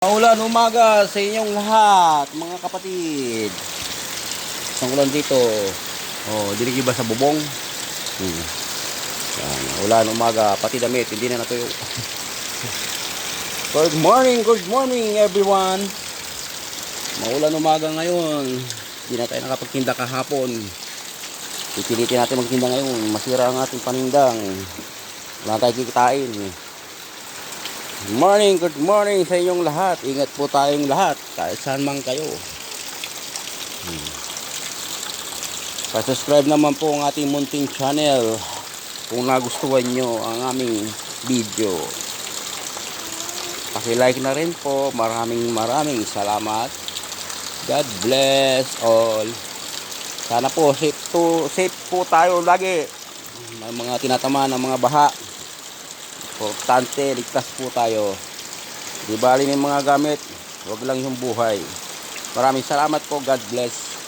Maulan umaga sa inyong lahat, mga kapatid. Isang ulan dito. Oh, dinig ba sa bubong? Hmm. Yan, ulan umaga, pati damit, hindi na natuyo. good morning, good morning everyone. Maulan umaga ngayon. Hindi na tayo nakapagtinda kahapon. Pipilitin natin magtinda ngayon. Masira ang ating panindang. Wala tayong kikitain. Morning, good morning sa inyong lahat. Ingat po tayong lahat, kahit saan man kayo. Hmm. Pa-subscribe naman po ang ating munting channel kung nagustuhan nyo ang aming video. Paki-like na rin po. Maraming maraming salamat. God bless all. Sana po safe, to, safe po tayo lagi. May mga tinatamaan ng mga baha. Importante, ligtas po tayo. Di bali ng mga gamit, wag lang yung buhay. Maraming salamat po. God bless.